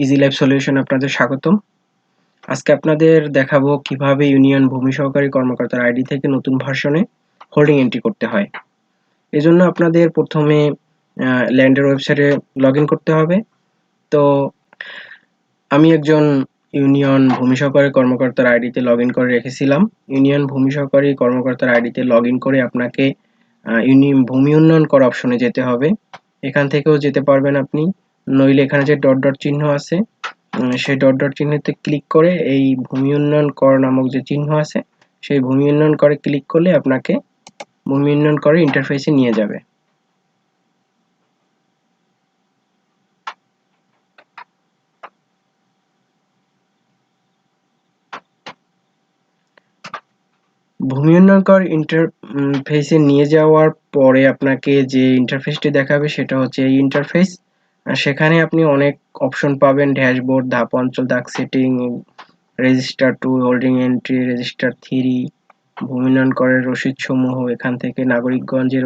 Easy life solution আপনাদের স্বাগতম। আজকে আপনাদের দেখাবো কীভাবে ইউনিয়ন ভূমি সহকারী কর্মকর্তার আইডি থেকে নতুন ভার্সনে হোল্ডিং এন্ট্রি করতে হয়। এজন্য আপনাদের প্রথমে ল্যান্ডের ওয়েবসাইটে লগ করতে হবে। তো আমি একজন ইউনিয়ন ভূমি সহকারী কর্মকর্তার আইডিতে লগ করে রেখেছিলাম। ইউনিয়ন ভূমি সহকারী কর্মকর্তার আইডিতে লগ করে আপনাকে ইউনিয়ন ভূমি উন্নয়ন কর অপশনে যেতে হবে। এখান থেকেও যেতে পারবেন আপনি। নইলে এখানে যে ডট ডট চিহ্ন আছে সেই ডট ডট চিহ্নতে ক্লিক করে এই ভূমি উন্নয়ন কর নামক যে চিহ্ন আছে, সেই ভূমি উন্নয়ন করে ক্লিক করলে আপনাকে ভূমি উন্নয়ন করে ইন্টারফেসে নিয়ে যাবে। ভূমি উন্নয়ন কর ইন্টারফেসে নিয়ে যাওয়ার পরে আপনাকে যে ইন্টারফেসটি দেখাবে সেটা হচ্ছে এই ইন্টারফেস সেখানে আপনি অনেক অপশন পাবেন ড্যাশবোর্ড ধাপ অঞ্চল, দাগ setting register two holding entry register three ভূমি উন্নয়ন করের রসিদ সমূহ, এখান থেকে নাগরিকগঞ্জের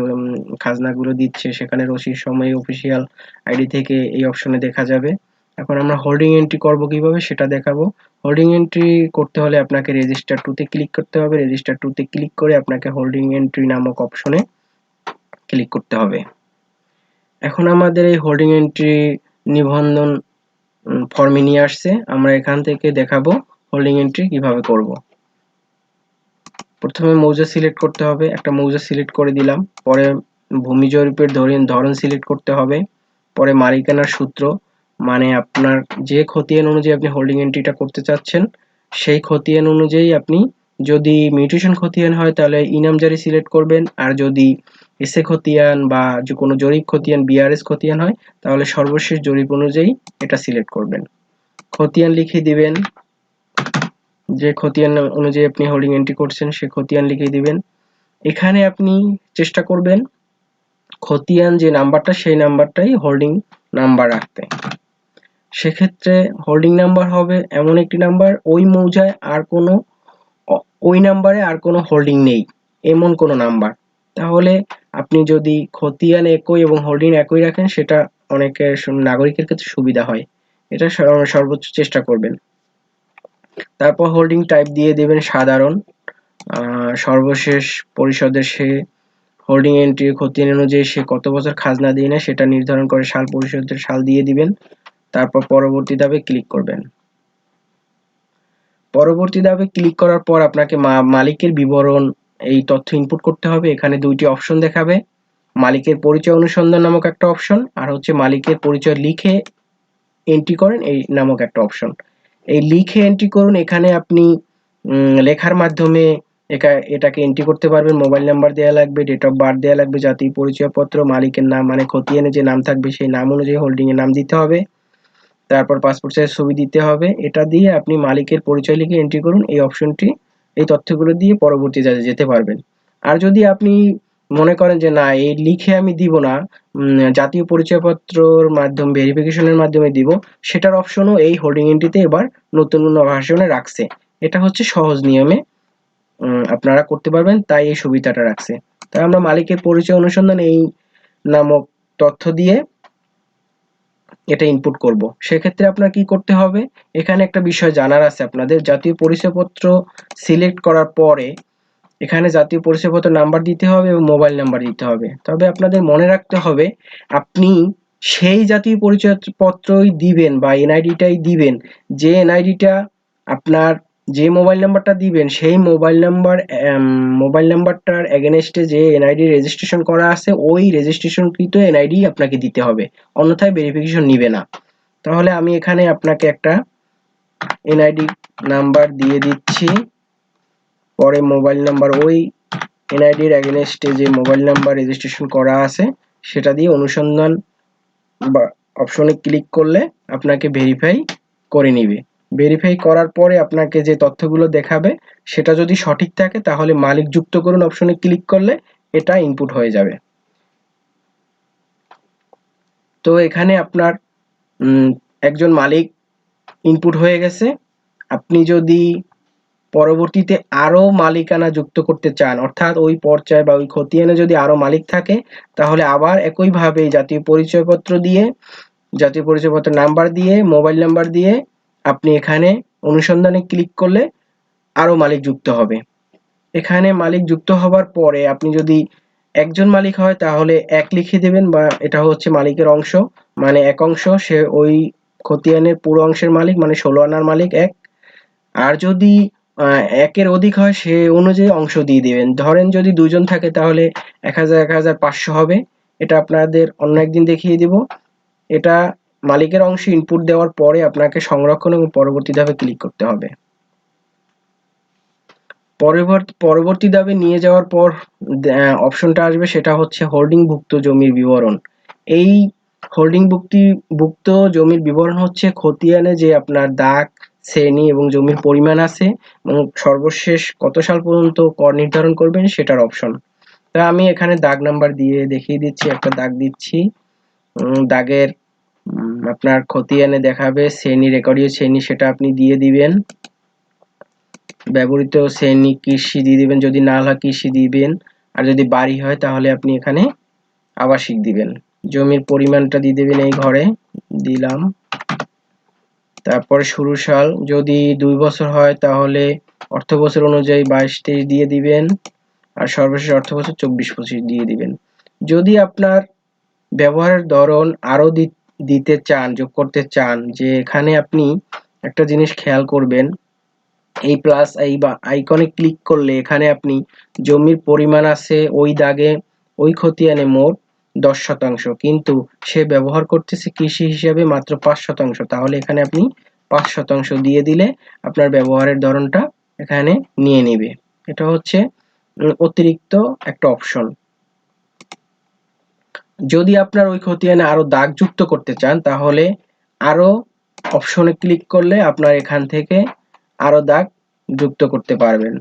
খাজনাগুলো দিচ্ছে, সেখানে রসিদ সময় অফিসিয়াল আইডি থেকে এই অপশনে দেখা যাবে। এখন আমরা হোল্ডিং এন্ট্রি করব কীভাবে সেটা দেখাবো। হোল্ডিং এন্ট্রি করতে হলে আপনাকে রেজিস্টার টুতে ক্লিক করতে হবে। রেজিস্টার টুতে ক্লিক করে আপনাকে হোল্ডিং এন্ট্রি নামক অপশনে ক্লিক করতে হবে। এখন আমাদের এই হোল্ডিং এন্ট্রি নিবন্ধন ফর্মে নিয়ে আসছে। আমরা এখান থেকে দেখাবো হোল্ডিং এন্ট্রি কীভাবে করব। প্রথমে মৌজা সিলেক্ট করতে হবে। একটা মৌজা সিলেক্ট করে দিলাম। পরে ভূমি জরিপের ধরেন, ধরন সিলেক্ট করতে হবে। পরে মালিকানার সূত্র মানে আপনার যে খতিয়ান অনুযায়ী আপনি হোল্ডিং এন্ট্রিটা করতে চাচ্ছেন, সেই খতিয়ান অনুযায়ী আপনি যদি মিউটেশন খতিয়ান হয়, তাহলে ইনামজারি সিলেক্ট করবেন। আর যদি এসে খতিয়ান বা যে কোনো জরিপ খতিয়ান বিআরএস খতিয়ান হয়, তাহলে সর্বশেষ জরিপ অনুযায়ী এটা সিলেক্ট করবেন। খতিয়ান লিখে দিবেন। যে খতিয়ান অনুযায়ী আপনি হোল্ডিং এন্ট্রি করছেন, সে খতিয়ান লিখে দিবেন। এখানে আপনি চেষ্টা করবেন খতিয়ান যে নাম্বারটা, সেই নাম্বারটাই হোল্ডিং নাম্বার রাখতে। সেক্ষেত্রে হোল্ডিং নাম্বার হবে এমন একটি নাম্বার ওই মৌজায় আর কোনো ওই নাম্বারে আর কোনো হোল্ডিং নেই, এমন কোনো নাম্বার। তাহলে আপনি যদি খতিয়ান একই এবং হোল্ডিং একই রাখেন, সেটা অনেকের নাগরিকের ক্ষেত্রে সুবিধা হয়। এটা সর্বোচ্চ চেষ্টা করবেন। তারপর হোল্ডিং টাইপ দিয়ে দেবেন সাধারণ। সর্বশেষ পরিষদের সে হোল্ডিং এন্ট্রি খতিয়ান অনুযায়ী সে কত বছর খাজনা দিয়ে নেয় সেটা নির্ধারণ করে সাল পরিষদের সাল দিয়ে দিবেন। তারপর পরবর্তী ধাপে ক্লিক করবেন। পরবর্তী ধাপে ক্লিক করার পর আপনাকে মালিকের বিবরণ, এই তথ্য ইনপুট করতে হবে। এখানে দুইটি অপশন দেখাবে। মালিকের পরিচয় অনুসন্ধান নামক একটা অপশন আর হচ্ছে মালিকের পরিচয় লিখে এন্ট্রি করেন এই নামক একটা অপশন এই লিখে এন্ট্রি করুন, এখানে আপনি লেখার মাধ্যমে এটাকে এন্ট্রি করতে পারবেন। মোবাইল নাম্বার দেওয়া লাগবে ডেট অফ বার্থ দেওয়া লাগবে জাতীয় পরিচয়পত্র, মালিকের নাম মানে খতিয়ানে যে নাম থাকবে, সেই নাম অনুযায়ী হোল্ডিং এর নাম দিতে হবে। তারপর পাসপোর্ট সাইজ ছবি দিতে হবে। এটা দিয়ে আপনি মালিকের পরিচয় লিখে এন্ট্রি করুন। এই অপশনটি এই তথ্যগুলো দিয়ে পরবর্তী যেতে পারবেন। আর যদি আপনি মনে করেন যে, না, এই লিখে আমি দিব না জাতীয় পরিচয়পত্রর মাধ্যম ভেরিফিকেশনের মাধ্যমে দিব, সেটার অপশনও এই হোল্ডিং এন্ট্রিতে এবার নতুন ভার্সনে রাখছে। এটা হচ্ছে সহজ নিয়মে আপনারা করতে পারবেন, তাই এই সুবিধাটা রাখছে। তাই আমরা মালিকের পরিচয় অনুসন্ধান এই নামক তথ্য দিয়ে এটা ইনপুট করব। সেক্ষেত্রে আপনার কি করতে হবে? এখানে একটা বিষয় জানার আছে আপনাদের। জাতীয় পরিচয়পত্র সিলেক্ট করার পরে এখানে জাতীয় পরিচয়পত্র নাম্বার দিতে হবে এবং মোবাইল নাম্বার দিতে হবে। তবে আপনাদের মনে রাখতে হবে, আপনি সেই জাতীয় পরিচয়পত্রই দিবেন বা এনআইডিটাই দিবেন, যে এনআইডিটা আপনার যে মোবাইল নাম্বারটা দিবেন, সেই মোবাইল নাম্বার মোবাইল নাম্বারটার এগেনস্টে যে এনআইডি রেজিস্ট্রেশন করা আছে, ওই রেজিস্ট্রেশনকৃত এনআইডি আপনাকে দিতে হবে। অন্যথায় ভেরিফিকেশন নিবে না। তাহলে আমি এখানে আপনাকে একটা এনআইডি নাম্বার দিয়ে দিচ্ছি। পরে মোবাইল নাম্বার ওই এনআইডির এগেনস্টে যে মোবাইল নাম্বার রেজিস্ট্রেশন করা আছে, সেটা দিয়ে অনুসন্ধান বা অপশনে ক্লিক করলে আপনাকে ভেরিফাই করে নিবে। ভেরিফাই করার পরে আপনাকে যে তথ্যগুলো দেখাবে, সেটা যদি সঠিক থাকে, তাহলে মালিক যুক্ত করুন অপশনে ক্লিক করলে এটা ইনপুট হয়ে যাবে। তো এখানে আপনার একজন মালিক ইনপুট হয়ে গেছে। আপনি যদি পরবর্তীতে আরও মালিকানা যুক্ত করতে চান, অর্থাৎ ওই পর্যায়ে বা ওই খতিয়ানে যদি আরও মালিক থাকে, তাহলে আবার একইভাবে জাতীয় পরিচয়পত্র দিয়ে, জাতীয় পরিচয়পত্র নাম্বার দিয়ে মোবাইল নাম্বার দিয়ে আপনি এখানে অনুসন্ধানে ক্লিক করলে আরও মালিক যুক্ত হবে। এখানে মালিক যুক্ত হবার পরে আপনি যদি একজন মালিক হয়, তাহলে এক লিখে দেবেন বা এটা হচ্ছে মালিকের অংশ। মানে এক অংশ, সে ওই খতিয়ানের পুরো অংশের মালিক মানে ষোলো আনার মালিক এক। আর যদি একের অধিক হয়, সে অনুযায়ী অংশ দিয়ে দেবেন। ধরেন যদি দুজন থাকে, তাহলে এক হাজার এক হাজার পাঁচশো হবে। এটা আপনাদের অন্য একদিন দেখিয়ে দিব। এটা মালিকের অংশ ইনপুট দেওয়ার পরে আপনাকে সংরক্ষণ এবং পরবর্তী ধাপে ক্লিক করতে হবে। পরবর্তী ধাপে নিয়ে যাওয়ার পর অপশনটা আসবে সেটা হচ্ছে হোল্ডিং ভুক্ত জমির বিবরণ। এই হোল্ডিং ভুক্তি ভুক্ত জমির বিবরণ হচ্ছে খতিয়ানে যে আপনার দাগ, শ্রেণি এবং জমির পরিমাণ আছে এবং সর্বশেষ কত সাল পর্যন্ত কর নির্ধারণ করবেন সেটার অপশন তা আমি এখানে দাগ নাম্বার দিয়ে দেখিয়ে দিচ্ছি, একটা দাগ দিচ্ছি। দাগের আপনার খতিয়ানে দেখাবে, শ্রেণি রেকর্ডীয় শ্রেণি সেটা আপনি দিয়ে দিবেন। ব্যবহৃত শ্রেণি কৃষি দিয়ে দিবেন, যদি না হয় কৃষি দিবেন, আর যদি বাড়ি হয় তাহলে আপনি এখানে আবাসিক দিবেন। জমির পরিমাণটা দিয়ে দেবেন এই ঘরে, দিলাম। তারপরে শুরু সাল, যদি দুই বছর হয় তাহলে অর্থ বছর অনুযায়ী বাইশ তেইশ দিয়ে দিবেন, আর সর্বশেষ অর্থ বছর চব্বিশ পঁচিশ দিয়ে দিবেন। যদি আপনার ব্যবহারের ধরন আরও দিতে চান, যোগ করতে চান, যে এখানে আপনি একটা জিনিস খেয়াল করবেন। এই প্লাস এই বা আইকনে ক্লিক করলে এখানে আপনি জমির পরিমাণ আছে, ওই দাগে ওই খতিয়ানে মোট দশ শতাংশ। কিন্তু সে ব্যবহার করতেছে কৃষি হিসাবে মাত্র পাঁচ শতাংশ। তাহলে এখানে আপনি পাঁচ শতাংশ দিয়ে দিলে আপনার ব্যবহারের ধরনটা এখানে নিয়ে নেবে। এটা হচ্ছে অতিরিক্ত একটা অপশন যদি আপনার ওই খতিয়ানে আরও দাগ যুক্ত করতে চান, তাহলে আরও অপশনে ক্লিক করলে আপনার এখান থেকে আরও দাগ যুক্ত করতে পারবেন।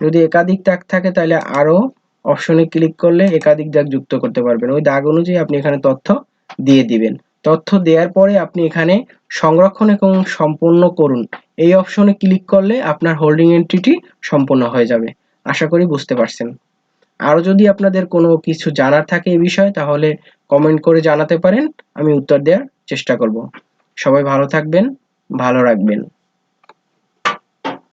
যদি একাধিক দাগ থাকে, তাহলে আরও অপশনে ক্লিক করলে একাধিক দাগ যুক্ত করতে পারবেন। ওই দাগ অনুযায়ী আপনি এখানে তথ্য দিয়ে দিবেন। তথ্য দেওয়ার পরে আপনি এখানে সংরক্ষণ এবং সম্পূর্ণ করুন। এই অপশনে ক্লিক করলে আপনার হোল্ডিং এন্ট্রিটি সম্পূর্ণ হয়ে যাবে। আশা করি বুঝতে পারছেন। আরও যদি আপনাদের কোনো কিছু জানার থাকে এই বিষয়ে, তাহলে কমেন্ট করে জানাতে পারেন, আমি উত্তর দেওয়ার চেষ্টা করব। সবাই ভালো থাকবেন, ভালো রাখবেন।